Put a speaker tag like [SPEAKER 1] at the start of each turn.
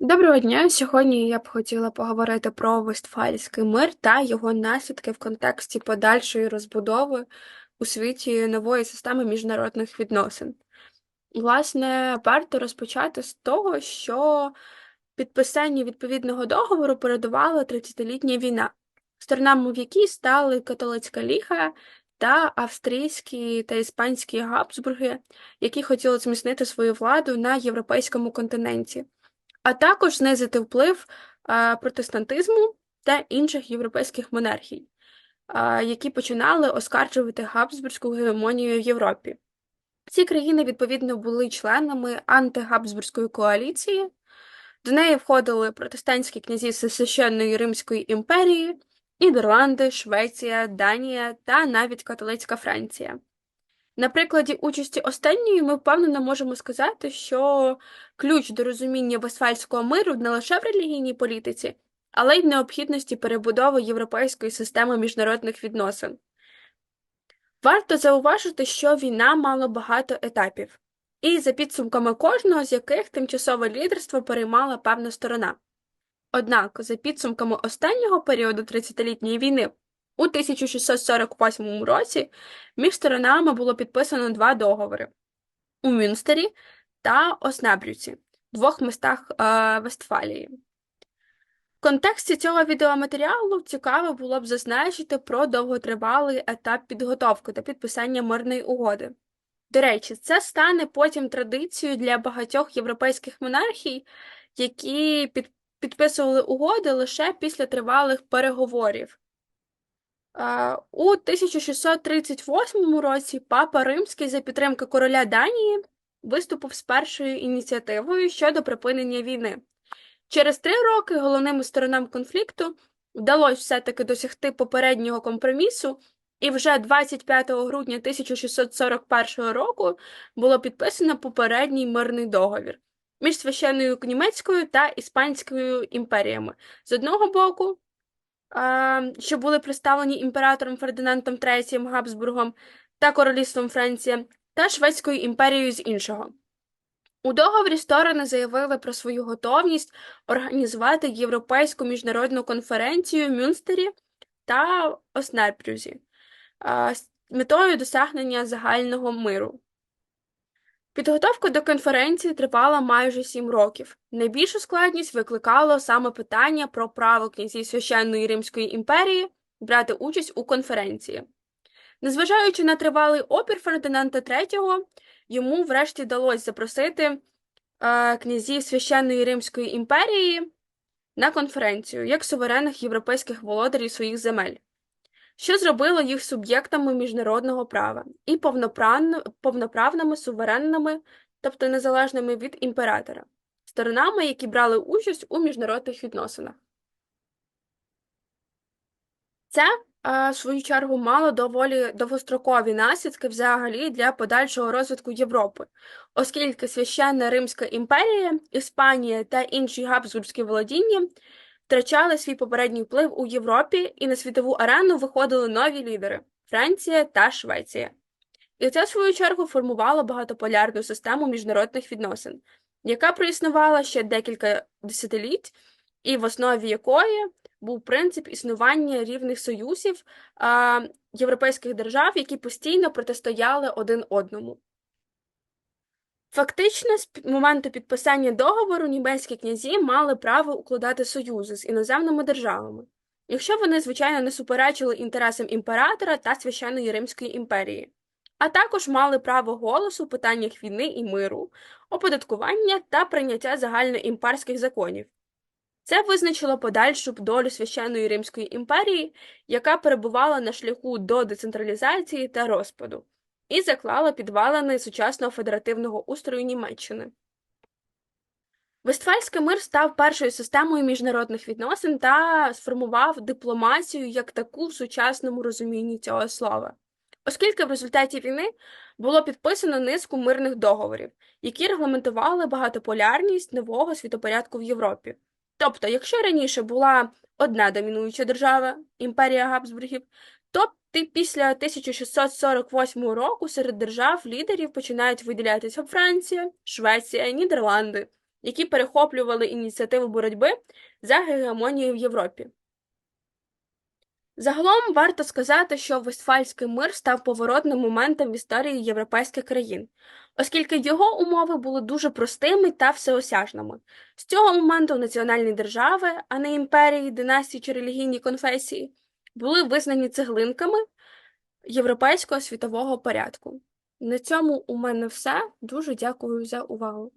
[SPEAKER 1] Доброго дня! Сьогодні я б хотіла поговорити про Вестфальський мир та його наслідки в контексті подальшої розбудови у світі нової системи міжнародних відносин. Власне, варто розпочати з того, що підписанню відповідного договору передувала 30-літня війна, сторонами в якій стали католицька ліга та австрійські та іспанські Габсбурги, які хотіли зміцнити свою владу на європейському континенті а також знизити вплив протестантизму та інших європейських монархій, які починали оскаржувати габсбурзьку гегемонію в Європі. Ці країни, відповідно, були членами антигабсбурзької коаліції, до неї входили протестантські князі Священної Римської імперії, Нідерланди, Швеція, Данія та навіть католицька Франція. На прикладі участі останньої ми впевнено можемо сказати, що ключ до розуміння Вестфальського миру не лише в релігійній політиці, але й в необхідності перебудови європейської системи міжнародних відносин. Варто зауважити, що війна мала багато етапів, і за підсумками кожного з яких тимчасове лідерство переймала певна сторона. Однак, за підсумками останнього періоду 30-літньої війни, у 1648 році між сторонами було підписано два договори у Мюнстері та Оснабрюці, двох містах е, Вестфалії. В контексті цього відеоматеріалу цікаво було б зазначити про довготривалий етап підготовки та підписання мирної угоди. До речі, це стане потім традицією для багатьох європейських монархій, які підписували угоди лише після тривалих переговорів. У 1638 році папа Римський за підтримки короля Данії виступив з першою ініціативою щодо припинення війни. Через три роки головним сторонам конфлікту вдалося все-таки досягти попереднього компромісу, і вже 25 грудня 1641 року було підписано попередній мирний договір між священною німецькою та іспанською імперіями з одного боку що були представлені імператором Фердинандом III Габсбургом та королівством Франція, та Шведською імперією з іншого. У договорі сторони заявили про свою готовність організувати Європейську міжнародну конференцію в Мюнстері та Оснерпрюзі з метою досягнення загального миру. Підготовка до конференції тривала майже сім років. Найбільшу складність викликало саме питання про право князів священної Римської імперії брати участь у конференції. Незважаючи на тривалий опір Фердинанда III, йому врешті вдалося запросити е, князів священної Римської імперії на конференцію як суверенних європейських володарів своїх земель що зробило їх суб'єктами міжнародного права і повноправними суверенними, тобто незалежними від імператора, сторонами, які брали участь у міжнародних відносинах. Це, в свою чергу, мало доволі довгострокові наслідки взагалі для подальшого розвитку Європи, оскільки священна Римська імперія, Іспанія та інші габсбурзькі володіння втрачали свій попередній вплив у Європі, і на світову арену виходили нові лідери Франція та Швеція. І це, в свою чергу, формувало багатополярну систему міжнародних відносин, яка проіснувала ще декілька десятиліть, і в основі якої був принцип існування рівних союзів а, європейських держав, які постійно протистояли один одному. Фактично, з моменту підписання договору німецькі князі мали право укладати союзи з іноземними державами, якщо вони, звичайно, не суперечили інтересам імператора та священної Римської імперії, а також мали право голосу в питаннях війни і миру, оподаткування та прийняття загальноімперських законів. Це визначило подальшу долю священної Римської імперії, яка перебувала на шляху до децентралізації та розпаду і заклала підвалини сучасного федеративного устрою Німеччини. Вестфальський мир став першою системою міжнародних відносин та сформував дипломатію як таку в сучасному розумінні цього слова, оскільки в результаті війни було підписано низку мирних договорів, які регламентували багатополярність нового світопорядку в Європі. Тобто, якщо раніше була одна домінуюча держава імперія Габсбургів, то після 1648 року серед держав лідерів починають виділятися Франція, Швеція, Нідерланди, які перехоплювали ініціативу боротьби за гегемонію в Європі. Загалом варто сказати, що Вестфальський мир став поворотним моментом в історії європейських країн, оскільки його умови були дуже простими та всеосяжними. З цього моменту національні держави, а не імперії, династії чи релігійні конфесії, були визнані цеглинками європейського світового порядку. На цьому у мене все. Дуже дякую за увагу.